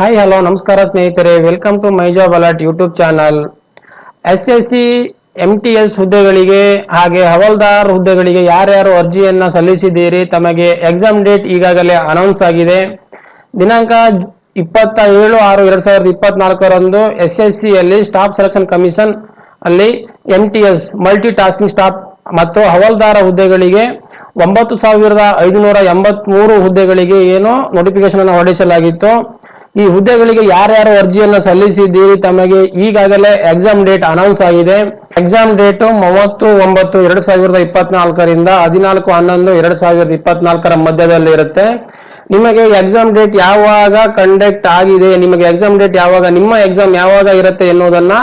Hi hello ನಮಸ್ಕಾರ ಸ್ನೇಹಿತರೆ. Welcome to my job alert YouTube channel S S C M T S ಹುದ್ದೆಗಳಿಗೆ ಹಾಗೆ ಹವಲ್ದಾರ್ ಹುದ್ದೆಗಳಿಗೆ ಯಾರ್ಯಾರು ಅರ್ಜಿಯನ್ನ ಸಲ್ಲಿಸಿದ್ದೀರಿ, ತಮಗೆ ಎಕ್ಸಾಮ್ ಡೇಟ್ ಈಗಾಗಲೇ ಅನೌನ್ಸ್ ಆಗಿದೆ. ದಿನಾಂಕ ಇಪ್ಪತ್ತ ಏಳು ಆರು ಎರಡ್ ಸಾವಿರದ ಇಪ್ಪತ್ನಾಲ್ಕರಂದು ಎಸ್ ಎಸ್ ಸಿ ಅಲ್ಲಿ ಸ್ಟಾಫ್ ಸೆಲೆಕ್ಷನ್ ಕಮಿಷನ್ ಅಲ್ಲಿ M T S multi tasking staff ಮತ್ತು ಹವಾಲ್ದಾರ ಹುದ್ದೆಗಳಿಗೆ ಒಂಬತ್ತು ಸಾವಿರದ ಐದುನೂರ ಎಂಬತ್ಮೂರು ಹುದ್ದೆಗಳಿಗೆ ಏನು ನೋಟಿಫಿಕೇಶನ್ ಅನ್ನು ಹೊರಡಿಸಲಾಗಿತ್ತು. ಈ ಹುದ್ದೆಗಳಿಗೆ ಯಾರ್ಯಾರು ಅರ್ಜಿಯನ್ನು ಸಲ್ಲಿಸಿದ್ದೀರಿ ತಮಗೆ ಈಗಾಗಲೇ ಎಕ್ಸಾಮ್ ಡೇಟ್ ಅನೌನ್ಸ್ ಆಗಿದೆ. ಎಕ್ಸಾಮ್ ಡೇಟ್ ಮೂವತ್ತು, ಒಂಬತ್ತು, ಎರಡ್ ಸಾವಿರದ ಇಪ್ಪತ್ನಾಲ್ಕರಿಂದ ಹದಿನಾಲ್ಕು, ಹನ್ನೊಂದು, ಎರಡ್ ಸಾವಿರದ ಇಪ್ಪತ್ನಾಲ್ಕರ ಮಧ್ಯದಲ್ಲಿ ಇರುತ್ತೆ. ನಿಮಗೆ ಎಕ್ಸಾಮ್ ಡೇಟ್ ಯಾವಾಗ ಕಂಡಕ್ಟ್ ಆಗಿದೆ, ನಿಮಗೆ ಎಕ್ಸಾಮ್ ಡೇಟ್ ಯಾವಾಗ, ನಿಮ್ಮ ಎಕ್ಸಾಮ್ ಯಾವಾಗ ಇರುತ್ತೆ ಎನ್ನುವುದನ್ನ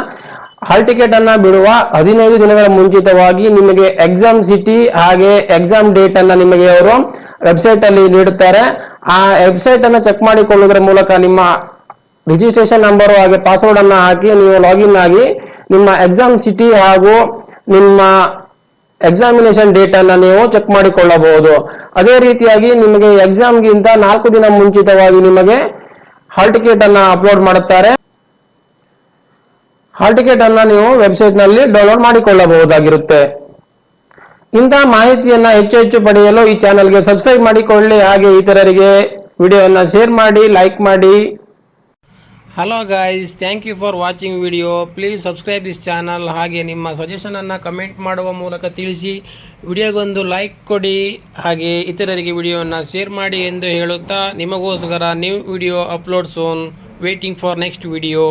ಹಾಲ್ ಟಿಕೆಟ್ ಅನ್ನ ಬಿಡುವ ಹದಿನೈದು ದಿನಗಳ ಮುಂಚಿತವಾಗಿ ನಿಮಗೆ ಎಕ್ಸಾಮ್ ಸಿಟಿ ಹಾಗೆ ಎಕ್ಸಾಮ್ ಡೇಟ್ ಅನ್ನ ನಿಮಗೆ ಅವರು ವೆಬ್ಸೈಟ್ ಅಲ್ಲಿ ನೀಡುತ್ತಾರೆ. ಆ ವೆಬ್ಸೈಟ್ ಅನ್ನ ಚೆಕ್ ಮಾಡಿಕೊಳ್ಳುವುದರ ಮೂಲಕ ನಿಮ್ಮ ರಿಜಿಸ್ಟ್ರೇಷನ್ ನಂಬರ್ ಹಾಗೆ ಪಾಸ್ವರ್ಡ್ ಅನ್ನ ಹಾಕಿ, ನೀವು ಲಾಗಿನ್ ಆಗಿ ನಿಮ್ಮ ಎಕ್ಸಾಮ್ ಸಿಟಿ ಹಾಗೂ ನಿಮ್ಮ ಎಕ್ಸಾಮಿನೇಷನ್ ಡೇಟ್ ಅನ್ನ ನೀವು ಚೆಕ್ ಮಾಡಿಕೊಳ್ಳಬಹುದು. ಅದೇ ರೀತಿಯಾಗಿ ನಿಮಗೆ ಎಕ್ಸಾಮ್ಗಿಂತ ನಾಲ್ಕು ದಿನ ಮುಂಚಿತವಾಗಿ ನಿಮಗೆ ಹಾಲ್ ಟಿಕೆಟ್ ಅನ್ನ ಅಪ್ಲೋಡ್ ಮಾಡುತ್ತಾರೆ. ಹಾಲ್ ಟಿಕೆಟ್ ಅನ್ನ ನೀವು ವೆಬ್ಸೈಟ್ನಲ್ಲಿ ಡೌನ್ಲೋಡ್ ಮಾಡಿಕೊಳ್ಳಬಹುದಾಗಿರುತ್ತೆ. ಇಂತಹ ಮಾಹಿತಿಯನ್ನ ಹೆಚ್ಚು ಹೆಚ್ಚು ಪಡೆಯಲು ಈ ಚಾನೆಲ್ಗೆ ಸಬ್ಸ್ಕ್ರೈಬ್ ಮಾಡಿಕೊಳ್ಳಿ. ಹಾಗೆ ಇತರರಿಗೆ ವಿಡಿಯೋವನ್ನು ಶೇರ್ ಮಾಡಿ, ಲೈಕ್ ಮಾಡಿ. Hello guys thank you for watching video please subscribe this channel ಹಾಗೆ ನಿಮ್ಮ ಸಜೆಷನನ್ನು ಕಮೆಂಟ್ ಮಾಡುವ ಮೂಲಕ ತಿಳಿಸಿ. ವಿಡಿಯೋಗೊಂದು ಲೈಕ್ ಕೊಡಿ. ಹಾಗೆ ಇತರರಿಗೆ ವಿಡಿಯೋವನ್ನು ಶೇರ್ ಮಾಡಿ ಎಂದು ಹೇಳುತ್ತಾ, ನಿಮಗೋಸ್ಕರ new video upload soon waiting for next video